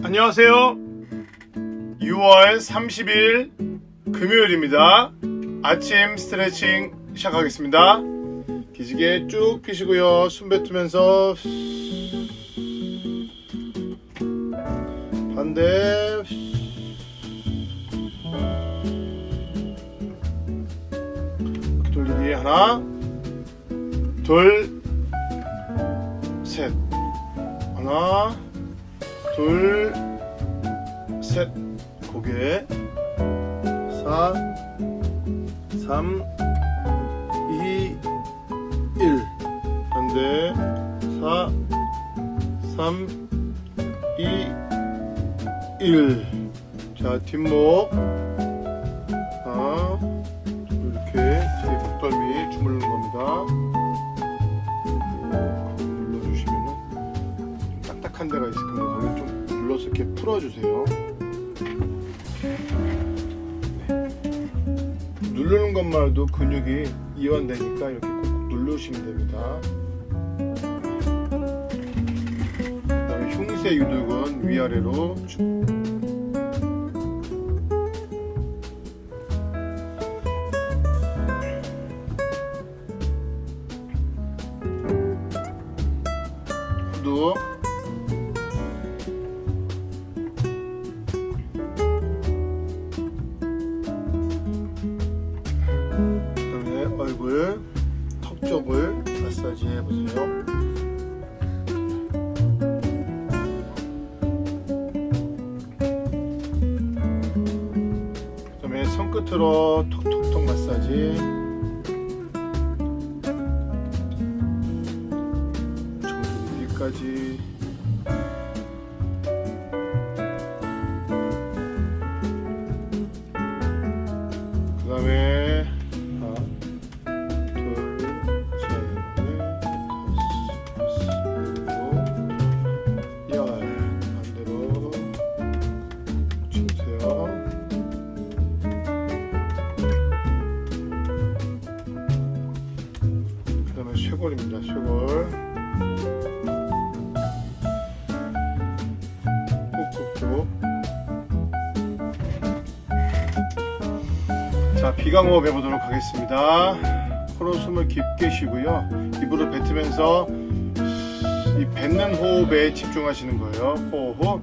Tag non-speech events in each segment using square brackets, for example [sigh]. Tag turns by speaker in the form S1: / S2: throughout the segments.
S1: 안녕하세요. 6월 30일 금요일입니다. 아침 스트레칭 시작하겠습니다. 기지개 쭉 펴시고요. 숨 뱉으면서 반대 돌리기 하나 둘셋 하나 둘, 셋, 고개, 사, 삼, 이, 일, 반대, 사, 삼, 이, 일. 자, 뒷목, 하나, 이렇게 뒤에 목덜미 주물르는 겁니다. 눌러주시면은 좀 딱딱한 데가 겁 눌러서 이렇게 풀어주세요. 네. 누르는 것만 해도 근육이 이완되니까 이렇게 꼭 누르시면 됩니다. 그 다음에 흉쇄 유두근 위아래로 쭉 얼굴 턱 쪽을 마사지 해보세요. 그 다음에 손끝으로 톡톡톡 마사지. 종아리 뒤까지. 그 다음에 쇄골입니다. 쇄골. 꾹꾹꾹. 자, 비강호흡 해보도록 하겠습니다. 코로 숨을 깊게 쉬고요. 입으로 뱉으면서 이 뱉는 호흡에 집중하시는 거예요. 호흡.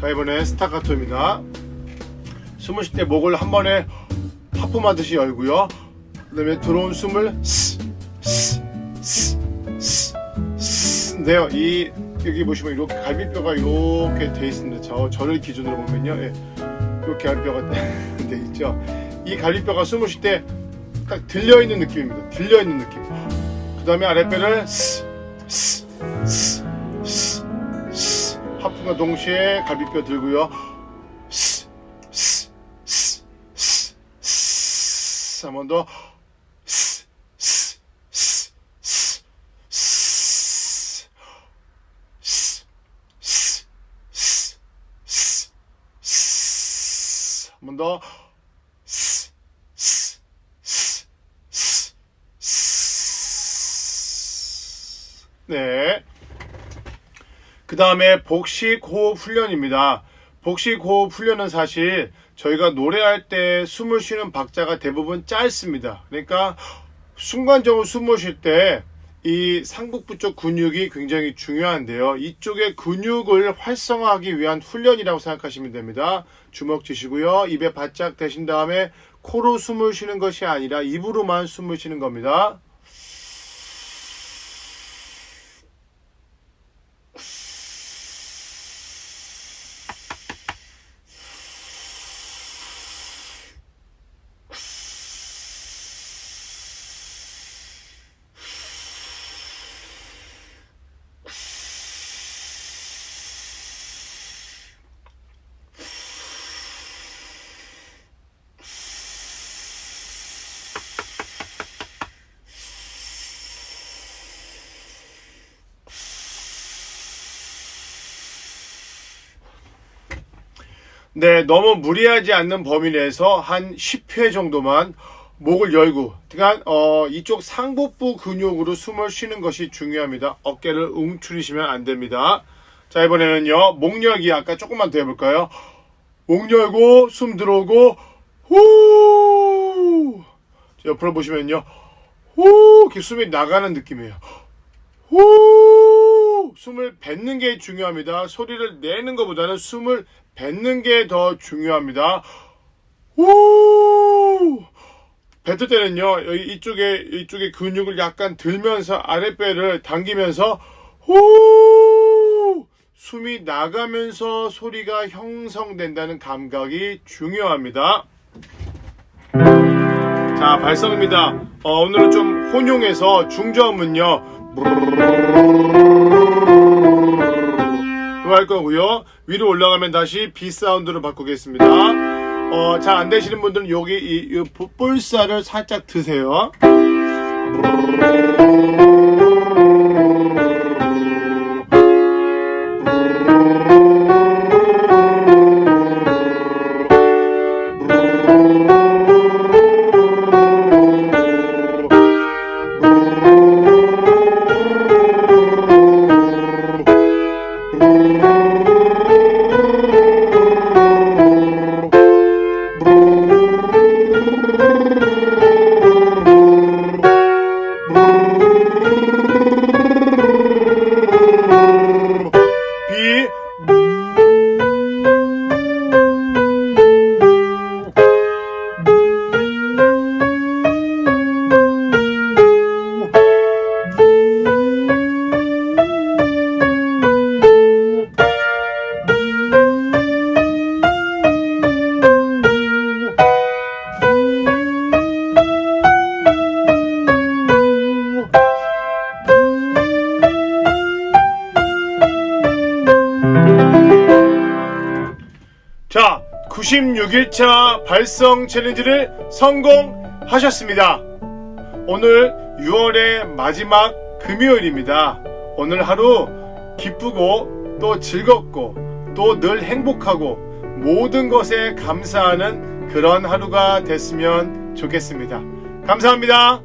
S1: 자, 이번엔 스타카토입니다. 숨을 쉴 때 목을 한 번에 하품하듯이 열고요. 그 다음에 들어온 숨을 스, 스, 스, 스, 스. 네요. 이, 여기 보시면 이렇게 갈비뼈가 이렇게 돼 있습니다. 저, 저를 기준으로 보면요. 예. 이렇게 갈비뼈가 [laughs] 돼 있죠. 이 갈비뼈가 숨을 쉴 때 딱 들려있는 느낌입니다. 들려있는 느낌. 그 다음에 아랫배를 스, 스, 스, 스, 스. 하품과 동시에 갈비뼈 들고요. 한 번 더. 한 번 더. 네. 그 다음에 복식 호흡 훈련입니다. 복식 호흡 훈련은 사실 저희가 노래할 때 숨을 쉬는 박자가 대부분 짧습니다. 그러니까 순간적으로 숨을 쉴 때 이 상복부 쪽 근육이 굉장히 중요한데요. 이쪽의 근육을 활성화하기 위한 훈련이라고 생각하시면 됩니다. 주먹 쥐시고요. 입에 바짝 대신 다음에 코로 숨을 쉬는 것이 아니라 입으로만 숨을 쉬는 겁니다. 네, 너무 무리하지 않는 범위 내에서 한 10회 정도만 목을 열고, 그러니까 어, 이쪽 상복부 근육으로 숨을 쉬는 것이 중요합니다. 어깨를 웅크리시면 안 됩니다. 자, 이번에는요, 목 열기 아까 조금만 더 해볼까요? 목 열고, 숨 들어오고, 후! 자, 옆으로 보시면요, 후! 이렇게 숨이 나가는 느낌이에요. 후! 숨을 뱉는 게 중요합니다. 소리를 내는 것보다는 숨을 뱉는 게 더 중요합니다. 후! 뱉을 때는요, 여기 이쪽에, 이쪽에 근육을 약간 들면서 아랫배를 당기면서, 후! 숨이 나가면서 소리가 형성된다는 감각이 중요합니다. 자, 발성입니다. 어, 오늘은 좀 혼용해서 중저음은요, 로 할 거고요. 위로 올라가면 다시 B 사운드로 바꾸겠습니다. 어, 잘 안 되시는 분들은 여기 이, 이 볼살을 살짝 드세요. 66일차 발성 챌린지를 성공하셨습니다. 오늘 6월의 마지막 금요일입니다. 오늘 하루 기쁘고 또 즐겁고 또 늘 행복하고 모든 것에 감사하는 그런 하루가 됐으면 좋겠습니다. 감사합니다.